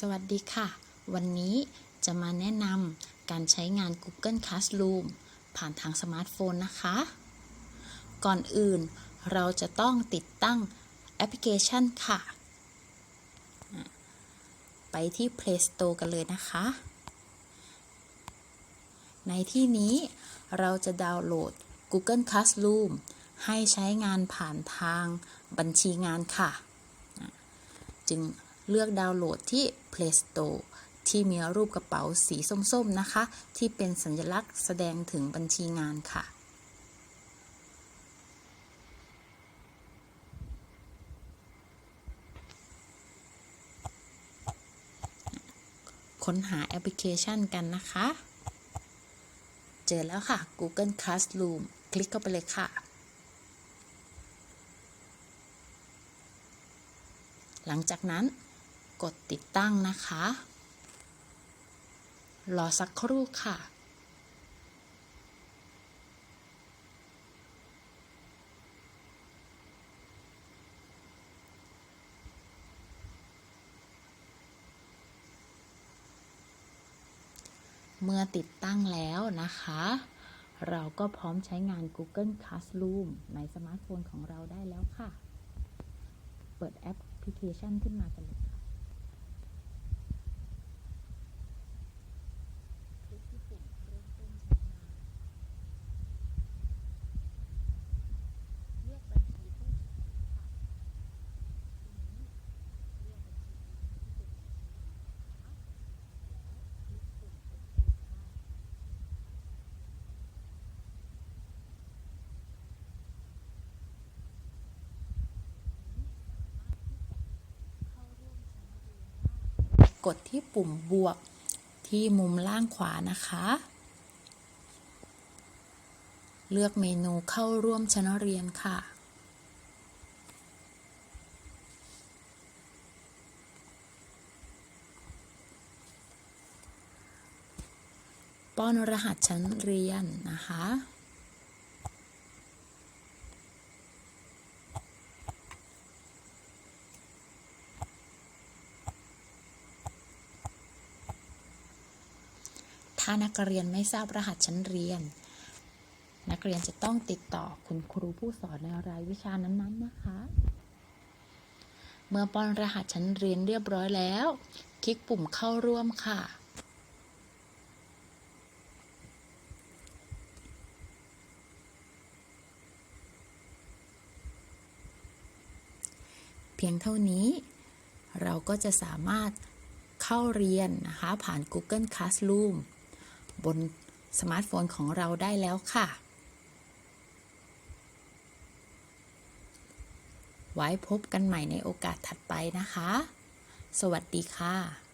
สวัสดีค่ะ วันนี้จะมาแนะนำการใช้งาน Google Classroom ผ่านทางสมาร์ทโฟนนะคะ ก่อนอื่นเราจะต้องติดตั้งแอปพลิเคชันค่ะ ไปที่ Play Store กันเลยนะคะ ในที่นี้เราจะดาวน์โหลด Google Classroom ให้ใช้งานผ่านทางบัญชีงานค่ะ จึง เลือกดาวน์โหลดที่ Play Store ที่มีรูปกระเป๋าสีส้มๆนะคะ ที่เป็นสัญลักษณ์แสดงถึงบัญชีงานค่ะค้นหาแอปพลิเคชันกันนะคะ เจอแล้วค่ะ Google Classroom คลิกเข้าไปเลยค่ะ หลังจากนั้น กดติดตั้งนะคะ รอสักครู่ค่ะเมื่อติดตั้งแล้วนะคะ เราก็พร้อมใช้งาน Google Classroom ในสมาร์ทโฟนของเราได้แล้วค่ะ เปิดแอปพลิเคชันขึ้นมากันเลยค่ะคลิกที่ปุ่มเริ่มต้นใช้งานเลือกบัญชีผู้ใช้ค่ะทีนี้เลือกบัญชีที่เป็นบัญชีนะคะแล้วคลิกปุ่มโอเคค่ะ กดที่ปุ่มบวกที่มุมล่างขวานะคะ เลือกเมนูเข้าร่วมชั้นเรียนค่ะ ป้อนรหัสชั้นเรียนนะคะ ถ้านักเรียนไม่ทราบรหัสชั้นเรียน นักเรียนจะต้องติดต่อคุณครูผู้สอนในรายวิชานั้นๆนะคะ เมื่อป้อนรหัสชั้นเรียนเรียบร้อยแล้ว คลิกปุ่มเข้าร่วมค่ะเพียงเท่านี้เราก็จะสามารถเข้าเรียนนะคะผ่าน Google Classroom บนสมาร์ทโฟนของเราได้แล้วค่ะ ไว้พบกันใหม่ในโอกาสถัดไปนะคะ สวัสดีค่ะ